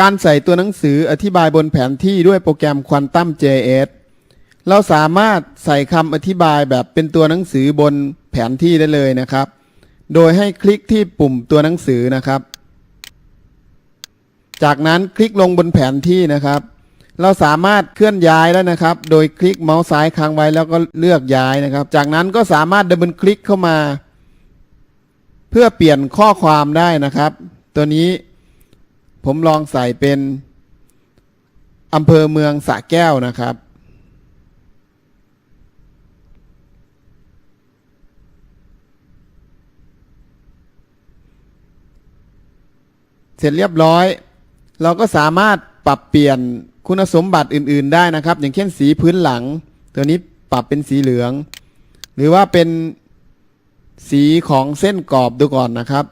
การใส่ตัวหนังสืออธิบายบนแผนที่ด้วยโปรแกรม Quantum JS เราสามารถใส่คำอธิบายแบบเป็นตัวหนังสือบนแผนที่ได้เลยนะครับ โดยให้คลิกที่ปุ่มตัวหนังสือนะครับ จากนั้นคลิกลงบนแผนที่นะครับ เราสามารถเคลื่อนย้ายแล้นะครับ โดยคลิกเมาส์ซ้ายค้างไว้แล้วก็เลือกย้ายนะครับ จากนั้นก็สามารถดับเบิลคลิกเข้ามา เพื่อเปลี่ยนข้อความได้นะครับ ตัวนี้ ผมลองใส่เป็นอำเภอเมืองสระแก้วนะครับ เสร็จเรียบร้อย เราก็สามารถปรับเปลี่ยนคุณสมบัติอื่น ๆ ได้นะครับ อย่างเช่นสีพื้นหลัง ตัวนี้ปรับเป็นสีเหลือง หรือว่าเป็นสีของเส้นกรอบดูก่อนนะครับ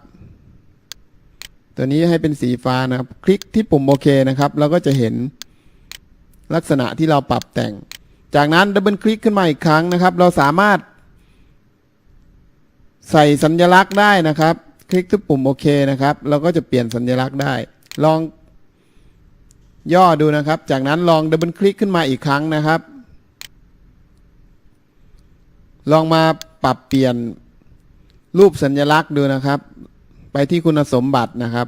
ตัวนี้ให้เป็นสีฟ้านะครับ คลิกที่ปุ่มโอเคนะครับ เราก็จะเห็นลักษณะที่เราปรับแต่ง จากนั้นดับเบิลคลิกขึ้นมาอีกครั้งนะครับ เราสามารถ ใส่สัญลักษณ์ได้นะครับ คลิกที่ปุ่มโอเคนะครับ เราก็จะเปลี่ยนสัญลักษณ์ได้ ลองย่อดูนะครับ จากนั้นลองดับเบิลคลิกขึ้นมาอีกครั้งนะครับ ลองมาปรับเปลี่ยนรูปสัญลักษณ์ดูนะครับ ไปที่คุณสมบัตินะครับ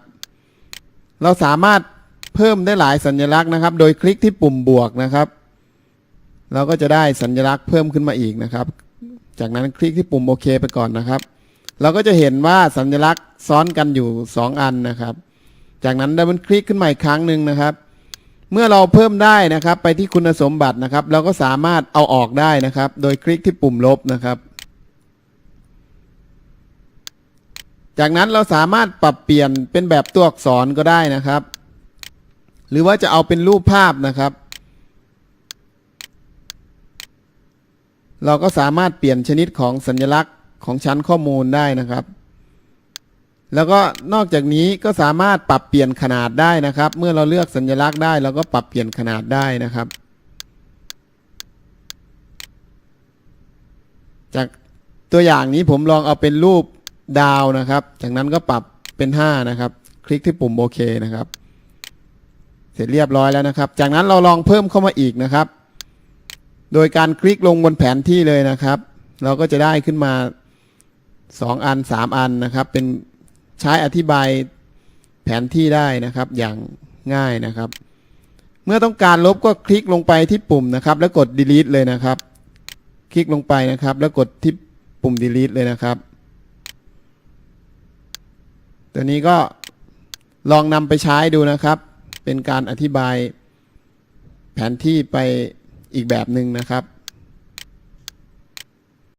เราสามารถเพิ่มได้หลายสัญลักษณ์นะครับ โดยคลิกที่ปุ่มบวกนะครับ เราก็จะได้สัญลักษณ์เพิ่มขึ้นมาอีกนะครับ จากนั้นคลิกที่ปุ่มโอเคไปก่อนนะครับ เราก็จะเห็นว่าสัญลักษณ์ซ้อนกันอยู่ 2 อันนะครับ จากนั้นดับเบิลคลิกขึ้นมาอีกครั้งหนึ่งนะครับ เมื่อเราเพิ่มได้นะครับ ไปที่คุณสมบัตินะครับ เราก็สามารถเอาออกได้นะครับ โดยคลิกที่ปุ่มลบนะครับ จากนั้นเราสามารถปรับเปลี่ยนเป็นแบบตัวอักษรก็ได้นะครับ หรือว่าจะเอาเป็นรูปภาพนะครับ เราก็สามารถเปลี่ยนชนิดของสัญลักษณ์ของชั้นข้อมูลได้นะครับ แล้วก็นอกจากนี้ก็สามารถปรับเปลี่ยนขนาดได้นะครับ เมื่อเราเลือกสัญลักษณ์ได้เราก็ปรับเปลี่ยนขนาดได้นะครับ จากตัวอย่างนี้ผมลองเอาเป็นรูป ดาวนะครับ จากนั้นก็ปรับเป็น 5 นะครับ คลิกที่ปุ่มโอเคนะครับ เสร็จเรียบร้อยแล้วนะครับ จากนั้นเราลองเพิ่มเข้ามาอีกนะครับ โดยการคลิกลงบนแผนที่เลยนะครับ เราก็จะได้ขึ้นมา 2 อัน 3 อันนะครับ เป็นใช้อธิบายแผนที่ได้นะครับ อย่างง่ายนะครับ เมื่อต้องการลบก็คลิกลงไปที่ปุ่มนะครับ แล้วกด delete เลยนะครับ คลิกลงไปนะครับ แล้วกดที่ปุ่ม delete เลยนะครับ ตัวนี้ก็ลองนำไปใช้ดูนะครับ เป็นการอธิบายแผนที่ไปอีกแบบหนึ่งนะครับ